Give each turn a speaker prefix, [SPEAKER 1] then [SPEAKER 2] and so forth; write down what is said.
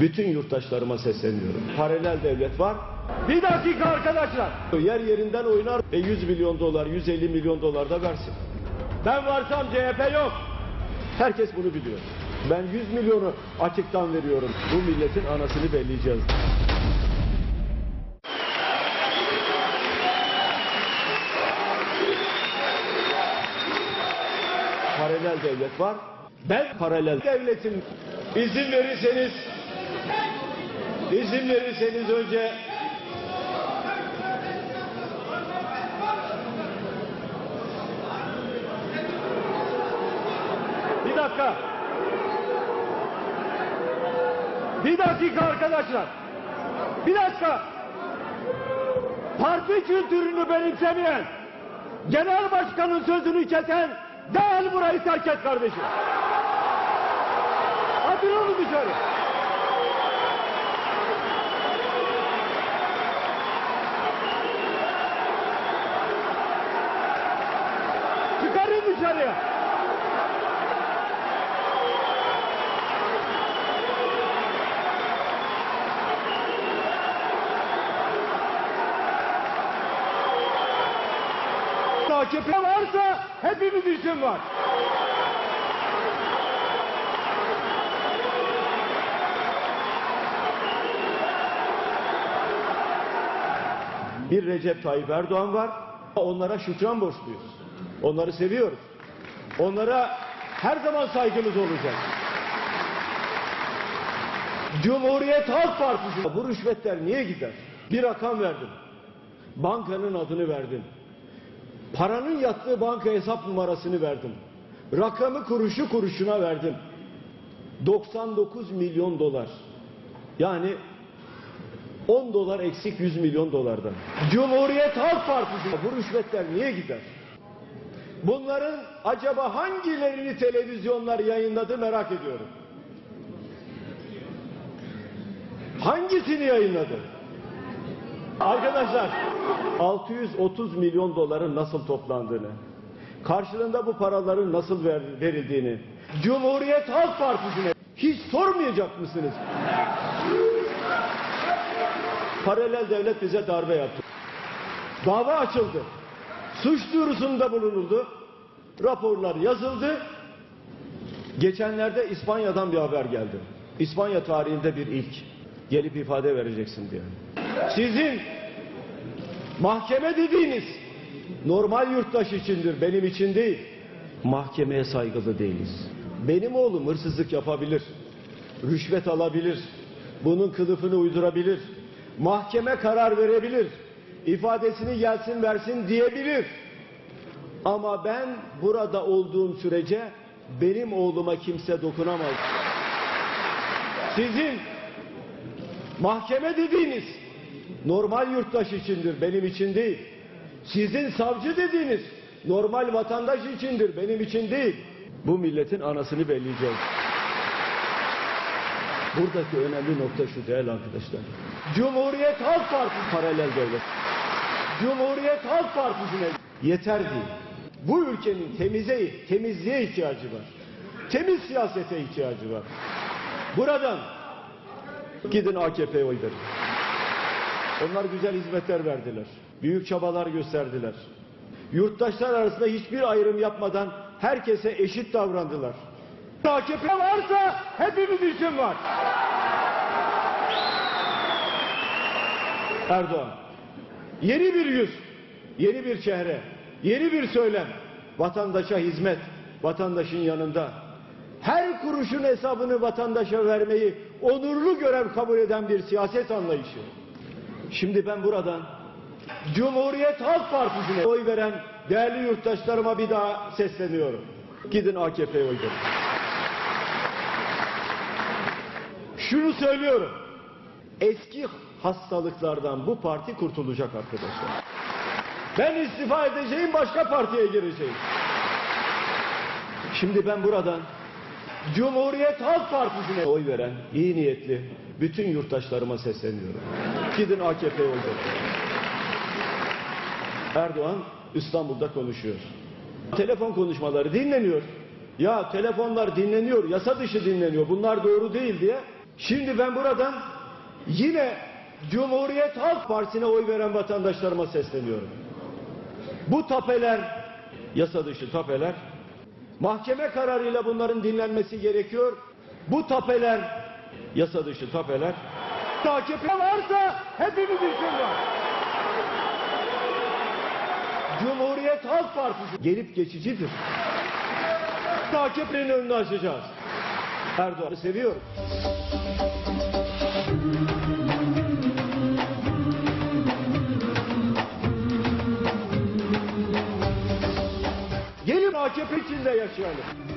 [SPEAKER 1] Bütün yurttaşlarıma sesleniyorum. Paralel devlet var. Bir dakika arkadaşlar. Yer yerinden oynar. E 100 milyon dolar, 150 milyon dolar da versin. Ben varsam CHP yok. Herkes bunu biliyor. Ben 100 milyonu açıktan veriyorum. Bu milletin anasını belleyeceğiz. Paralel devlet var. Ben paralel devletin izin verirseniz izin verirseniz önce Bir dakika. Bir dakika arkadaşlar. Bir dakika. Parti kültürünü benimsemeyen, genel başkanın sözünü kesen, gel burayı terk et kardeşim. Atın onu dışarı. Çıkarın dışarıya. AKP varsa hepimiz için var. Bir Recep Tayyip Erdoğan var. Onlara şükran borçluyuz. Onları seviyoruz. Onlara her zaman saygımız olacak. Cumhuriyet Halk Partisi. Bu rüşvetler niye gider? Bir rakam verdim. Bankanın adını verdim. Paranın yattığı banka hesap numarasını verdim. Rakamı kuruşu kuruşuna verdim. 99 milyon dolar. Yani 10 dolar eksik 100 milyon dolardan. Cumhuriyet Halk Partisi. Bu rüşvetler niye gider? Bunların acaba hangilerini televizyonlar yayınladı merak ediyorum. Hangisini yayınladı? Arkadaşlar 630 milyon doların nasıl toplandığını, karşılığında bu paraların nasıl ver- verildiğini, Cumhuriyet Halk Partisi'ne hiç sormayacak mısınız? Paralel devlet bize darbe yaptı. Dava açıldı. Suç duyurusunda bulunuldu. Raporlar yazıldı. Geçenlerde İspanya'dan bir haber geldi. İspanya tarihinde bir ilk. Gelip ifade vereceksin diye. Sizin mahkeme dediğiniz normal yurttaş içindir, benim için değil. Mahkemeye saygılı değiliz. Benim oğlum hırsızlık yapabilir, rüşvet alabilir, bunun kılıfını uydurabilir, mahkeme karar verebilir, ifadesini gelsin versin diyebilir. Ama ben burada olduğum sürece benim oğluma kimse dokunamaz. Sizin mahkeme dediğiniz normal yurttaş içindir, benim için değil. Sizin savcı dediğiniz normal vatandaş içindir, benim için değil. Bu milletin anasını belleyeceğiz. Buradaki önemli nokta şu değerli arkadaşlar. Cumhuriyet Halk Partisi paralel devlet. Cumhuriyet Halk Partisi'ne yeter değil. Bu ülkenin temize, temizliğe ihtiyacı var. Temiz siyasete ihtiyacı var. Buradan gidin AKP'ye oy verin. Onlar güzel hizmetler verdiler. Büyük çabalar gösterdiler. Yurttaşlar arasında hiçbir ayrım yapmadan herkese eşit davrandılar. AKP varsa hepimiz için var. Erdoğan. Yeni bir yüz, yeni bir çehre, yeni bir söylem. Vatandaşa hizmet, vatandaşın yanında. Her kuruşun hesabını vatandaşa vermeyi onurlu görev kabul eden bir siyaset anlayışı. Şimdi ben buradan Cumhuriyet Halk Partisi'ne oy veren değerli yurttaşlarıma bir daha sesleniyorum. Gidin AKP'ye oy verin. Şunu söylüyorum. Eski hastalıklardan bu parti kurtulacak arkadaşlar. Ben istifa edeceğim başka partiye gireceğim. Şimdi ben buradan Cumhuriyet Halk Partisi'ne oy veren iyi niyetli bütün yurttaşlarıma sesleniyorum. Gidin AKP'ye oy verin. Erdoğan İstanbul'da konuşuyor. Telefon konuşmaları dinleniyor. Ya telefonlar dinleniyor, yasa dışı dinleniyor. Bunlar doğru değil diye Şimdi ben buradan yine Cumhuriyet Halk Partisi'ne oy veren vatandaşlarıma sesleniyorum. Bu tapeler, yasa dışı tapeler, mahkeme kararıyla bunların dinlenmesi gerekiyor. Bu tapeler, yasa dışı tapeler, AKP varsa hepimizin için var. Cumhuriyet Halk Partisi gelip geçicidir. AKP'nin önünü açacağız. Erdoğan'ı seviyorum. Gelin AKP içinde yaşayalım.